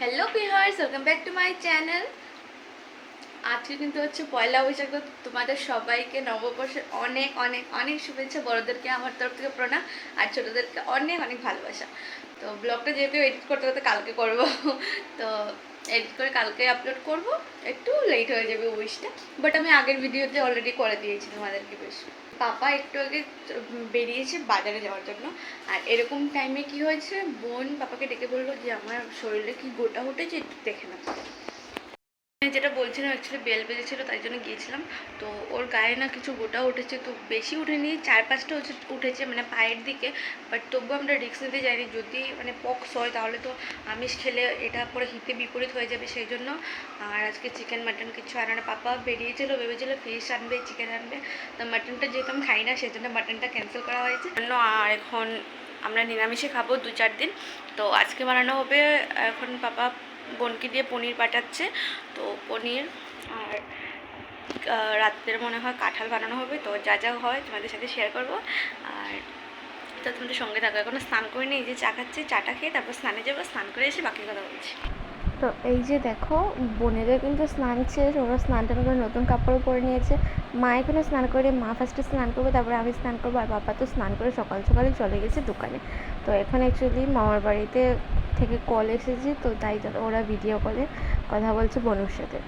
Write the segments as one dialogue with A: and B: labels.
A: Hello viewers welcome back to my channel আজকে কিন্তু হচ্ছে পয়লা বৈশাখ, তো তোমাদের সবাইকে নববর্ষের অনেক অনেক অনেক শুভেচ্ছা, বড়োদেরকে, আমার তরফ থেকে প্রণাম, আর ছোটোদেরকে অনেক অনেক ভালোবাসা। তো ব্লগটা যেহেতু এডিট করতে করতে কালকে করব, তো এডিট করে কালকে আপলোড করব। একটু লেট হয়ে যাবে উইশটা বাট আমি আগের ভিডিওতে অলরেডি করে দিয়েছি তোমাদেরকে বেশ। পাপা একটু আগে বেরিয়েছে বাজারে যাওয়ার জন্য। আর এরকম টাইমে কি হয়েছে? বোন পাপাকে ডেকে বলল যে, আমার শরীরে কি গোটা উঠেছে একটু দেখে না যেটা বলছিলাম অ্যাকচুয়ালি বেল বেজেছিল, তাই জন্য গিয়েছিলাম। তো ওর গায়ে না কিছু গোটা উঠেছে, তো বেশি উঠেনি, চার পাঁচটা উঠেছে মানে পায়ের দিকে। বাট তবু আমরা রিক্স নিতে যাইনি, যদি মানে পক্স হয়, তাহলে তো আমিষ খেলে এটা পরে হিতে বিপরীত হয়ে যাবে, সেই জন্য। আর আজকে চিকেন মাটন কিছু আনা না। পাপা বেরিয়েছিল, ভেবেছিল ফিশ আনবে চিকেন আনবে। তো মাটনটা যেহেতু আমি খাই না, সেই জন্য মাটনটা ক্যান্সেল করা হয়েছে। আর এখন আমরা নিরামিষে খাব দু চার দিন। তো আজকে বানানো হবে, এখন পাপা বোনকে দিয়ে পনির পাঠাচ্ছে। তো পনির আর রাত্রের মনে হয় কাঁঠাল বানানো হবে। তো যা যা হয় তোমাদের সাথে শেয়ার করব। আর, তো তোমাদের সঙ্গে থাকো। এখনও স্নান করে এই যে চা খাচ্ছি, চাটা খেয়ে তারপর স্নানে যাব, স্নান করে এসে বাকি কথা বলছি।
B: তো এই যে দেখো বোনেদের কিন্তু স্নান শেষ ওরা স্নান টান করে নতুন কাপড় পরে নিয়েছে। মা এখানে স্নান করে, মা ফার্স্টে স্নান করবে, তারপরে আমি স্নান করব, আর বাবা তো স্নান করে সকাল সকালে চলে গেছে দোকানে। তো এখন অ্যাকচুয়ালি মামার বাড়িতে থেকে কল এসেছে তো তাই জন্য ওরা ভিডিও কলে কথা বলছে বনুর সাথে।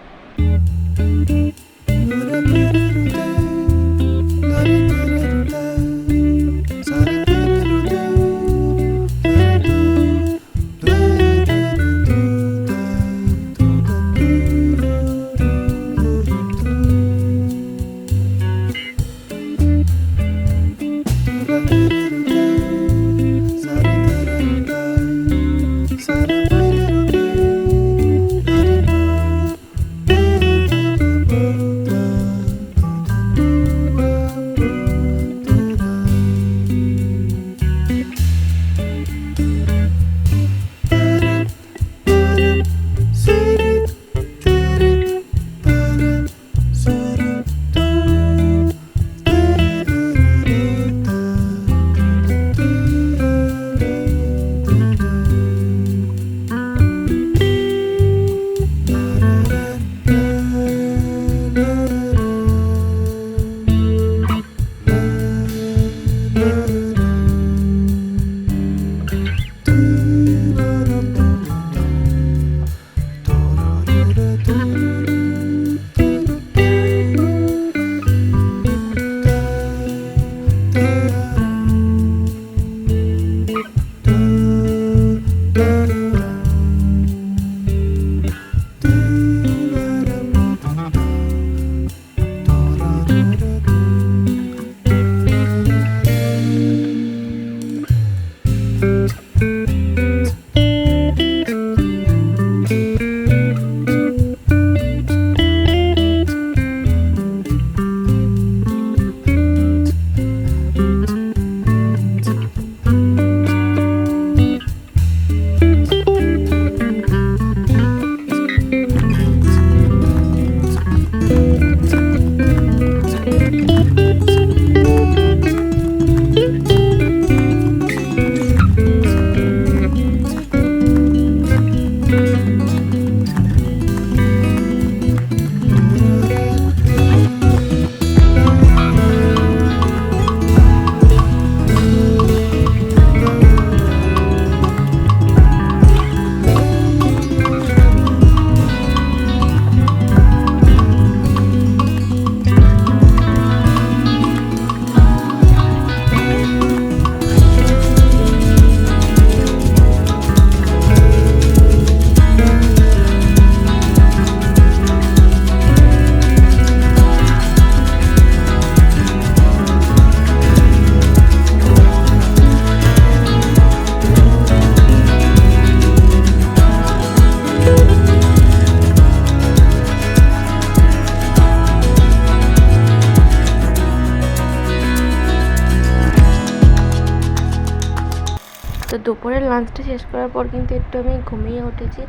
B: লাঞ্চটা শেষ করার পর কিন্তু একটু আমি ঘুমিয়ে উঠেছি।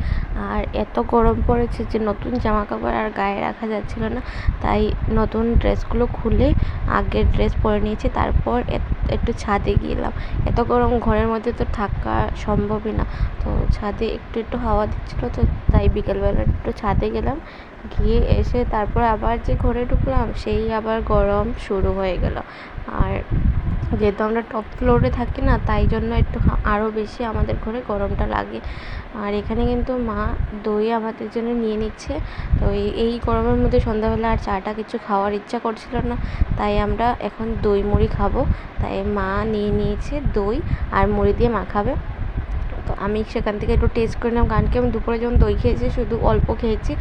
B: আর এত গরম পড়েছে যে নতুন জামা কাপড় আর গায়ে রাখা যাচ্ছিল না। তাই নতুন ড্রেসগুলো খুলে আগের ড্রেস পরে নিয়েছি। তারপর একটু ছাদে গেলাম এত গরম ঘরের মধ্যে তো থাকা সম্ভবই না। তো ছাদে একটু একটু হাওয়া দিচ্ছিল তো তাই বিকেলবেলা একটু ছাদে গেলাম। গিয়ে এসে তারপর আবার যে ঘরে ঢুকলাম, সেই আবার গরম শুরু হয়ে গেল। আর যেহেতু আমরা টপ ফ্লোরে থাকি না, তাই জন্য একটু আরও বেশি আমাদের ঘরে গরমটা লাগে। আর এখানে কিন্তু মা দই আমাদের জন্য নিয়ে নিচ্ছে। তো এই গরমের মধ্যে সন্ধ্যাবেলা আর চাটা কিছু খাওয়ার ইচ্ছা করছিল না, তাই আমরা এখন দই মুড়ি খাব। তাই মা নিয়ে নিয়েছে দই আর মুড়ি দিয়ে মাখাবে আমি সেখান থেকে একটু টেস্ট করে নিলাম। কারণ কি, আমি দুপুরে যখন দই খেয়েছি, শুধু অল্প খেয়েছি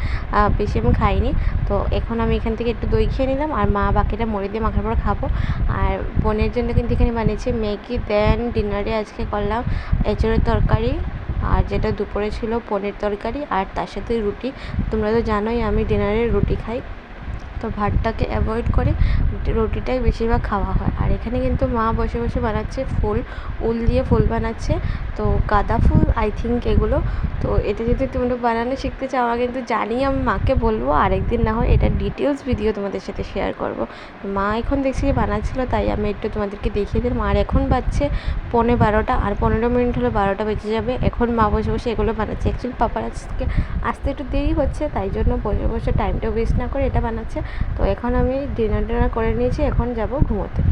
B: বেশি আমি খাইনি। তো এখন আমি এখান থেকে একটু দই খেয়ে নিলাম, আর মা বাকিটা মুড়ি দিয়ে মাখার পর খাব। আর বোনের জন্য কিন্তু এখানে বানিয়েছি ম্যাগি, দেন ডিনারে আজকে করলাম এঁচড়ের তরকারি, আর যেটা দুপুরে ছিল পনির তরকারি, আর তার সাথে রুটি। তোমরা তো জানোই আমি ডিনারে রুটি খাই। তো ভাতটাকে অ্যাভয়েড করে রুটিটাই বেশিরভাগ খাওয়া হয়। আর এখানে কিন্তু মা বসে বসে বানাচ্ছে ফুল, উল দিয়ে ফুল বানাচ্ছে। তো গাঁদা ফুল আই থিঙ্ক এগুলো। তো এটা যদি তোমরা বানানো শিখতে চাও আমি কিন্তু জানি আমি মাকে বলব। আরেকদিন না হয় এটা ডিটেলস ভিডিও তোমাদের সাথে শেয়ার করব। মা এখন দেখছি বানাচ্ছিলো, তাই আমি একটু তোমাদেরকে দেখিয়ে দিলাম। আর এখন বাজছে পৌনে বারোটা, আর পনেরো মিনিট হলে বারোটা বেজে যাবে। এখন মা বসে বসে এগুলো বানাচ্ছে। অ্যাকচুয়ালি পাপার আজকে আসতে একটু দেরি হচ্ছে, তাই জন্য বসে বসে টাইমটা ওয়েস্ট না করে এটা বানাচ্ছে। তো এখন আমি ডিনার ডিনার করে নিয়েছি এখন যাব ঘুমোতে।